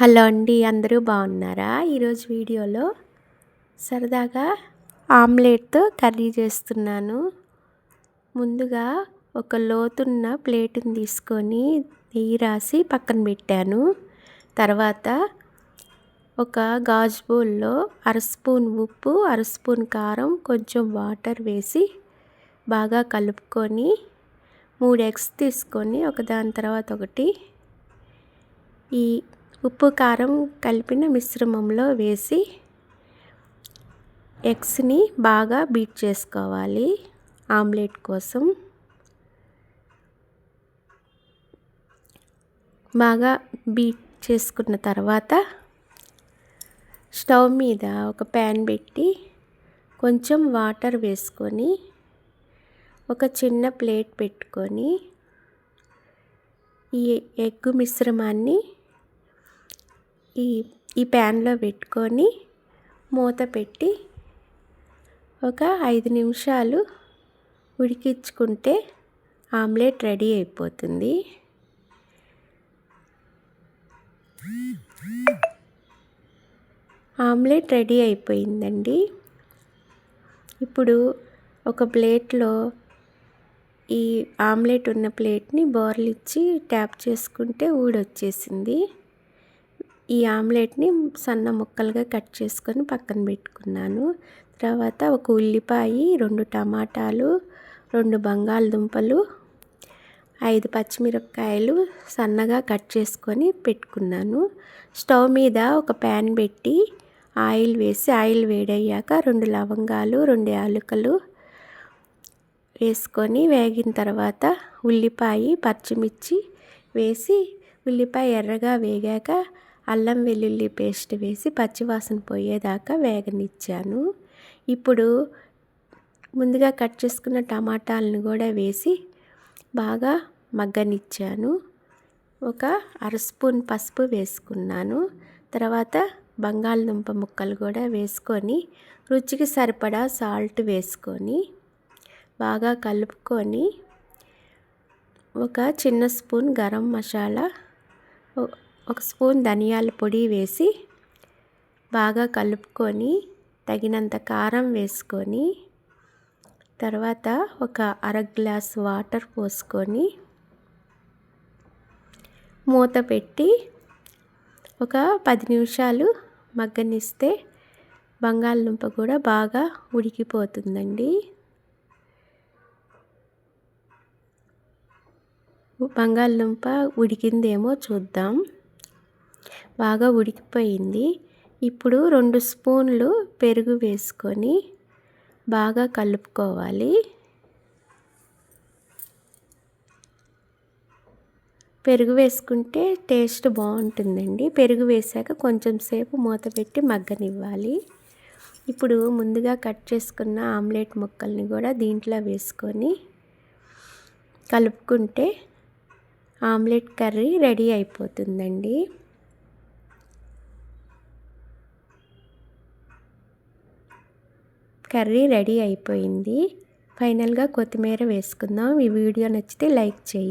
Hello అండి అందరూ బాగున్నారా? ఈరోజు వీడియోలో సరదాగా ఆమ్లెట్తో కర్రీ చేస్తున్నాను. ముందుగా ఒక లోతున్న ప్లేటుని తీసుకొని నెయ్యి రాసి పక్కన పెట్టాను. తర్వాత ఒక గాజు బౌల్లో అర స్పూన్ ఉప్పు అర స్పూన్ కారం కొంచెం వాటర్ వేసి బాగా కలుపుకొని మూడు ఎగ్స్ తీసుకొని ఒకదాని తర్వాత ఒకటి ఈ ఉప్పు కారం కలిపిన మిశ్రమంలో వేసి ఎగ్స్ని బాగా బీట్ చేసుకోవాలి. ఆమ్లెట్ కోసం బాగా బీట్ చేసుకున్న తర్వాత స్టవ్ మీద ఒక ప్యాన్ పెట్టి కొంచెం వాటర్ వేసుకొని ఒక చిన్న ప్లేట్ పెట్టుకొని ఈ ఎగ్ మిశ్రమాన్ని ఈ ఈ ప్యాన్లో పెట్టుకొని మూత పెట్టి ఒక ఐదు నిమిషాలు ఉడికించుకుంటే ఆమ్లెట్ రెడీ అయిపోతుంది. ఆమ్లెట్ రెడీ అయిపోయిందండి. ఇప్పుడు ఒక ప్లేట్లో ఈ ఆమ్లెట్ ఉన్న ప్లేట్ని బోర్లిచ్చి ట్యాప్ చేసుకుంటే ఊడొచ్చేసింది. ఈ ఆమ్లెట్ని సన్న ముక్కలుగా కట్ చేసుకొని పక్కన పెట్టుకున్నాను. తర్వాత ఒక ఉల్లిపాయ రెండు టమాటాలు రెండు బంగాళదుంపలు ఐదు పచ్చిమిరపకాయలు సన్నగా కట్ చేసుకొని పెట్టుకున్నాను. స్టవ్ మీద ఒక ప్యాన్ పెట్టి ఆయిల్ వేసి ఆయిల్ వేడయ్యాక రెండు లవంగాలు రెండు యాలకులు వేసుకొని వేగిన తర్వాత ఉల్లిపాయ పచ్చిమిర్చి వేసి ఉల్లిపాయ ఎర్రగా వేగాక అల్లం వెల్లుల్లి పేస్ట్ వేసి పచ్చివాసన పోయేదాకా వేగనిచ్చాను. ఇప్పుడు ముందుగా కట్ చేసుకున్న టమాటాలను కూడా వేసి బాగా మగ్గనిచ్చాను. ఒక అర స్పూన్ పసుపు వేసుకున్నాను. తర్వాత బంగాళదుంప ముక్కలు కూడా వేసుకొని రుచికి సరిపడా సాల్ట్ వేసుకొని బాగా కలుపుకొని ఒక చిన్న స్పూన్ గరం మసాలా ఒక స్పూన్ ధనియాల పొడి వేసి బాగా కలుపుకొని తగినంత కారం వేసుకొని తర్వాత ఒక అర గ్లాస్ వాటర్ పోసుకొని మూత పెట్టి ఒక పది నిమిషాలు మగ్గనిస్తే బంగాళదుంప కూడా బాగా ఉడికిపోతుందండి. బంగాళదుంప ఉడికిందేమో చూద్దాం. బాగా ఉడికిపోయింది. ఇప్పుడు రెండు స్పూన్లు పెరుగు వేసుకొని బాగా కలుపుకోవాలి. పెరుగు వేసుకుంటే టేస్ట్ బాగుంటుందండి. పెరుగు వేసాక కొంచెం సేపు మూత పెట్టి మగ్గనివ్వాలి. ఇప్పుడు ముందుగా కట్ చేసుకున్న ఆమ్లెట్ ముక్కల్ని కూడా దీంట్లో వేసుకొని కలుపుకుంటే ఆమ్లెట్ కర్రీ రెడీ అయిపోతుందండి. కర్రీ రెడీ అయిపోయింది. ఫైనల్గా కొత్తిమీర వేసుకుందాం. ఈ వీడియో నచ్చితే లైక్ చేయి